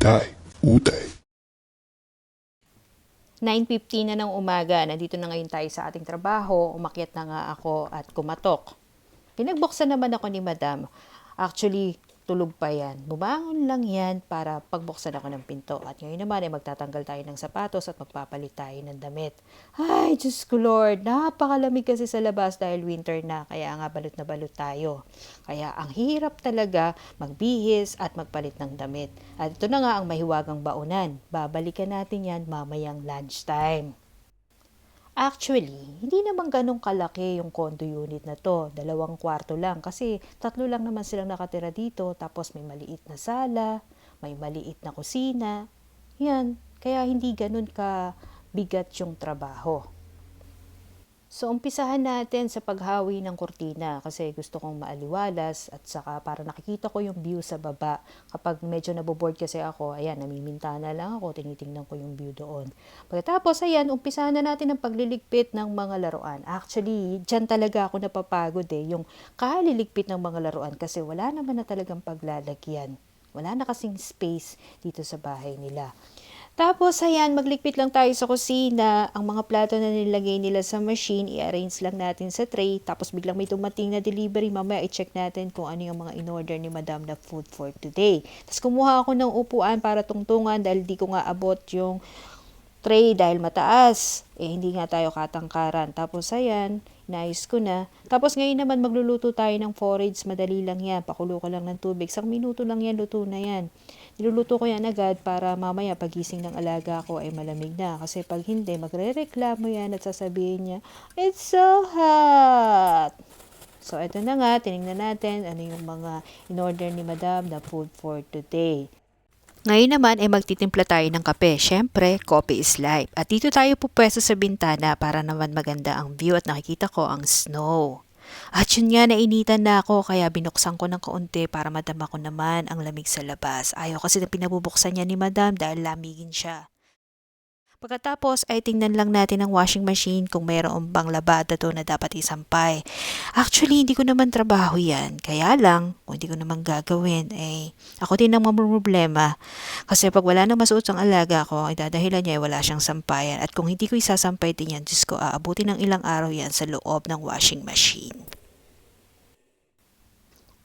Inday, Uday. 9.15 na ng umaga, nandito na ngayon tayo sa ating trabaho, umakyat na nga ako at kumatok. Pinagbuksan naman ako ni madam. Actually, tulog pa yan. Bumangon lang yan para pagbuksan ako ng pinto. At ngayon naman ay magtatanggal tayo ng sapatos at magpapalit tayo ng damit. Ay, Diyos ko Lord, napakalamig kasi sa labas dahil winter na, kaya nga balot na balot tayo. Kaya ang hirap talaga magbihis at magpalit ng damit. At ito na nga ang mahiwagang baunan. Babalikan natin yan mamayang lunchtime. Actually, hindi naman ganun kalaki yung condo unit na to. Dalawang kwarto lang kasi tatlo lang naman silang nakatira dito. Tapos may maliit na sala, may maliit na kusina. Yan, kaya hindi ganun ka bigat yung trabaho. So, umpisahan natin sa paghawi ng kurtina kasi gusto kong maaliwalas at saka para nakikita ko yung view sa baba. Kapag medyo naboboard kasi ako, ayan, namimintana lang ako, tinitingnan ko yung view doon. Pagkatapos, ayan, umpisahan na natin ang pagliligpit ng mga laruan. Actually, dyan talaga ako napapagod eh, yung kaliligpit ng mga laruan kasi wala naman na talagang paglalagyan. Wala na kasing space dito sa bahay nila. Tapos, ayan, maglikpit lang tayo sa kusina. Ang mga plato na nilagay nila sa machine, i-arrange lang natin sa tray. Tapos, biglang may dumating na delivery. Mamaya, i-check natin kung ano yung mga in-order ni Madam na food for today. Tapos, kumuha ako ng upuan para tungtungan dahil di ko nga abot yung tray dahil mataas. Eh, hindi nga tayo katangkaran. Tapos, ayan, inayos ko na. Tapos, ngayon naman, magluluto tayo ng forage. Madali lang yan. Pakulo ko lang ng tubig. Isang minuto lang yan, luto na yan. Niluluto ko yan agad para mamaya pagising ng alaga ko ay malamig na. Kasi pag hindi, magre-reklamo yan at sasabihin niya, It's so hot! So, ito na nga, tinignan natin ano yung mga in-order ni Madam na food for today. Ngayon naman ay magtitimpla tayo ng kape. Siyempre, coffee is life. At dito tayo pupwesto sa bintana para naman maganda ang view at nakikita ko ang snow. At yun nga, nainitan na ako kaya binuksan ko ng kaunti para madama ko naman ang lamig sa labas. Ayaw kasi na pinabubuksan niya ni madam dahil lamigin siya. Pagkatapos ay tingnan lang natin ang washing machine kung mayroon bang labada to na dapat isampay. Actually, hindi ko naman trabaho yan. Kaya lang, kung hindi ko naman gagawin, eh, ako din ang problema. Kasi pag wala nang masuot ang alaga ko, ay dadahilan niya ay wala siyang sampayan. At kung hindi ko isasampay din yan, Diyos ko, aabutin ng ilang araw yan sa loob ng washing machine.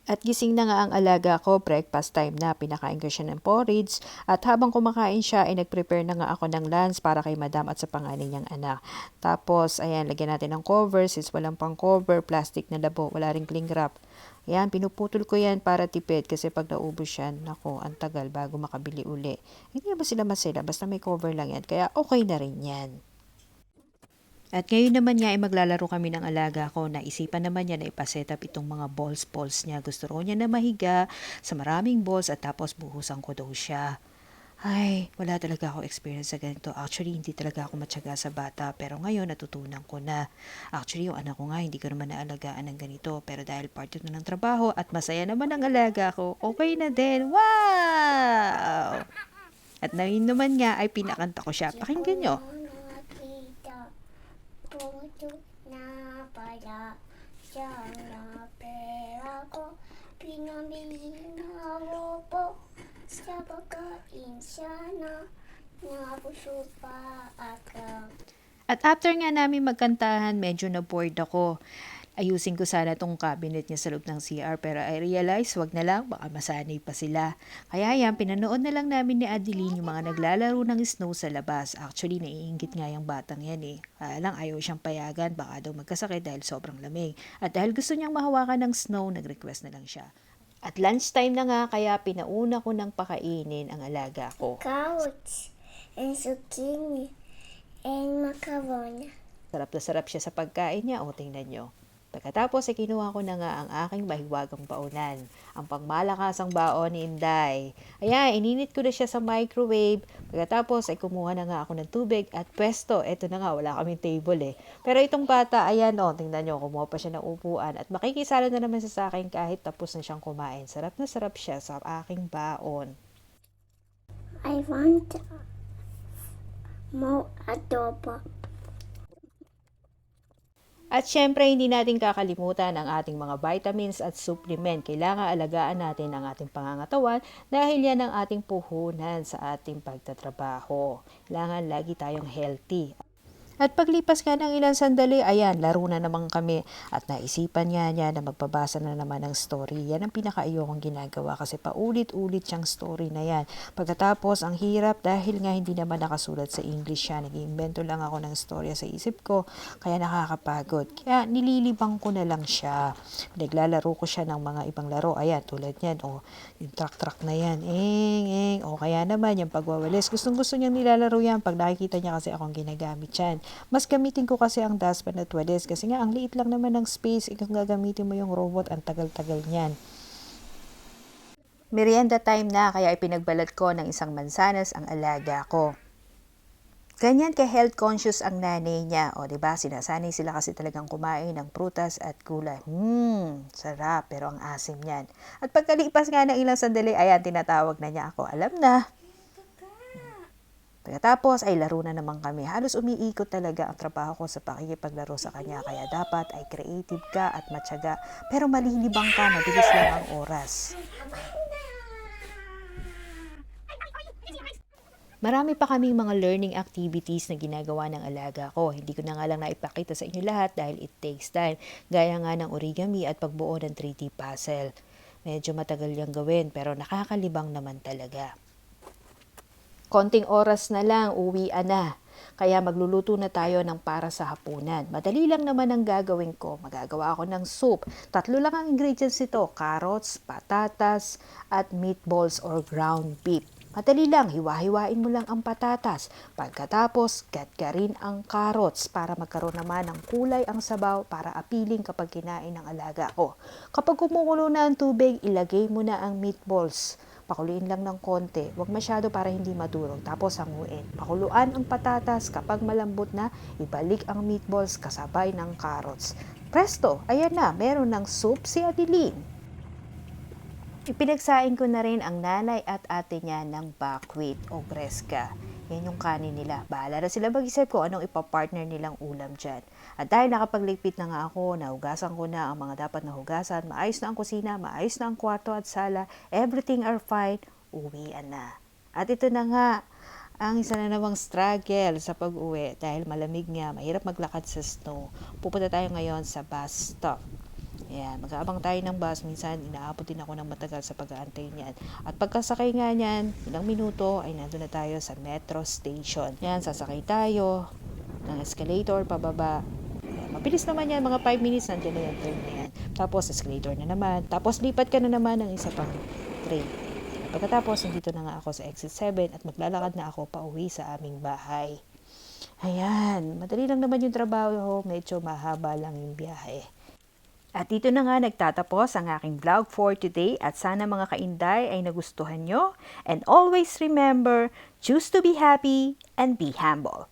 At gising na nga ang alaga ko, breakfast time na, pinakain ko siya ng porridge. At habang kumakain siya, ay nag-prepare na nga ako ng lunch para kay madam at sa panganay niyang anak. Tapos, ayan, lagyan natin ng cover, since walang pang cover, plastic na labo, wala ring cling wrap. Ayan, pinuputol ko yan para tipid kasi pag naubos yan, nako, ang tagal bago makabili uli. Hindi naman sila masila, basta may cover lang yan, kaya okay na rin yan. At ngayon naman nga ay maglalaro kami ng alaga ko. Naisipan naman niya na ipaset up itong mga balls balls niya. Gusto ro niya na mahiga sa maraming balls at tapos buhusan ko daw siya. Ay, wala talaga ako experience sa ganito. Actually, hindi talaga ako matyaga sa bata. Pero ngayon, natutunan ko na. Actually, yung anak ko nga, hindi ko naman naalagaan ng ganito. Pero dahil part ito ng trabaho at masaya naman ang alaga ko, okay na din. Wow! At ngayon naman nga ay pinakanta ko siya. Pakinggan nyo. Nakita Puto na pala siya na pera ko Pinamili na mo po Sa pagkain siya na Napuso pa ako At after nga namin magkantahan, medyo na-bored ako. Ayusin ko sana tong cabinet niya sa loob ng CR pero I realize wag na lang baka masanay pa sila. Kaya yan, pinanood na lang namin ni Adeline yung mga naglalaro ng snow sa labas. Actually, naiingit nga yung batang yan eh. Kaya lang ayaw siyang payagan, baka daw magkasakit dahil sobrang lamig. At dahil gusto niyang mahawakan ng snow, nag-request na lang siya. At lunchtime na nga kaya pinauna ko ng pakainin ang alaga ko. Couch And zucchini And macaroni Sarap na sarap siya sa pagkain niya. O, tingnan nyo. Pagkatapos, ay kinuha ko na nga ang aking mahiwagang baonan. Ang pangmalakasang baon ni Inday. Ayan, ininit ko na siya sa microwave. Pagkatapos, ay kumuha na nga ako ng tubig at pwesto. Eto na nga, wala kaming table eh. Pero itong bata, ayan o, tingnan nyo, kumuha pa siya ng upuan. At makikisala na naman sa akin kahit tapos na siyang kumain. Sarap na sarap siya sa aking baon. I want more adobo At syempre, hindi natin kakalimutan ang ating mga vitamins at supplement. Kailangan alagaan natin ang ating pangangatawan dahil yan ang ating puhunan sa ating pagtatrabaho. Kailangan lagi tayong healthy. At paglipas nga ng ilang sandali, ayan, laro na naman kami. At naisipan niya niya na magpabasa na naman ng story. Yan ang pinakaayokong ginagawa kasi paulit-ulit siyang story na yan. Pagkatapos, ang hirap dahil nga hindi naman nakasulat sa English siya. Nag-iimbento lang ako ng storya sa isip ko, kaya nakakapagod. Kaya nililibang ko na lang siya. Naglalaro ko siya ng mga ibang laro. Ayan, tulad niyan. O, yung truck-truck na yan. Eng, eng. O, kaya naman, yung pagwawalis. Gustong gusto niyang nilalaro yan pag nakikita niya kasi akong ginagamit yan. Mas gamitin ko kasi ang dustpan at walis kasi nga ang liit lang naman ng space. Ikaw gagamitin mo yung robot, ang tagal-tagal niyan. Merienda time na kaya ipinagbalat ko ng isang mansanas ang alaga ko. Ganyan ka health conscious ang nanay niya. O, di ba? Sinasanay sila kasi talagang kumain ng prutas at gulay. Hmm, sarap, pero ang asim niyan. At pagkalipas nga ng ilang sandali, ayan, tinatawag na niya ako. Alam na. Pagkatapos ay laro na naman kami. Halos umiikot talaga ang trabaho ko sa pakikipaglaro sa kanya. Kaya dapat ay creative ka at matyaga. Pero malilibang ka, mabilis lang ang oras. Marami pa kaming mga learning activities na ginagawa ng alaga ko. Hindi ko na nga lang naipakita sa inyo lahat dahil it takes time. Gaya nga ng origami at pagbuo ng 3D puzzle. Medyo matagal yung gawin pero nakakalibang naman talaga. Konting oras na lang, uwian na. Kaya magluluto na tayo ng para sa hapunan. Madali lang naman ang gagawin ko. Magagawa ako ng soup. Tatlo lang ang ingredients nito. Carrots, patatas, at meatballs or ground beef. Madali lang, hiwa-hiwain mo lang ang patatas. Pagkatapos, gatgarin ang carrots para magkaroon naman ng kulay ang sabaw para apiling kapag kinain ng alaga ko. Kapag kumukulo na ang tubig, ilagay mo na ang meatballs. Pakuluin lang ng konti, huwag masyado para hindi madurog. Tapos hanguin. Pakuluan ang patatas, kapag malambot na, ibalik ang meatballs kasabay ng carrots. Presto, ayan na, meron ng soup si Adeline. Ipinagsain ko na rin ang nanay at ate niya ng buckwheat o greska. Yan yung kanin nila. Bahala na sila mag-isip ko anong ipapartner nilang ulam dyan. At dahil nakapagligpit na nga ako, nahugasan ko na ang mga dapat na hugasan, maayos na ang kusina, maayos na ang kwarto at sala, everything are fine, uwian na. At ito na nga, ang isa na namang struggle sa pag-uwi dahil malamig nga, mahirap maglakad sa snow. Pupunta tayo ngayon sa bus stop. Ayan, mag-aabang tayo ng bus. Minsan, inaabot din ako ng matagal sa pag-aantay niyan. At pagkasakay nga niyan, ilang minuto, ay nandun na tayo sa metro station. Yan, sasakay tayo ng escalator, pababa. Ayan, mabilis naman yan, mga 5 minutes, nandiyan na yung train na yan. Tapos, escalator na naman. Tapos, lipat ka na naman ng isa pang train. Pagkatapos, nandito na nga ako sa exit 7 at maglalakad na ako pauwi sa aming bahay. Ayan, madali lang naman yung trabaho, medyo mahaba lang yung biyahe. At dito na nga nagtatapos ang aking vlog for today at sana mga kainday ay nagustuhan nyo. And always remember, choose to be happy and be humble.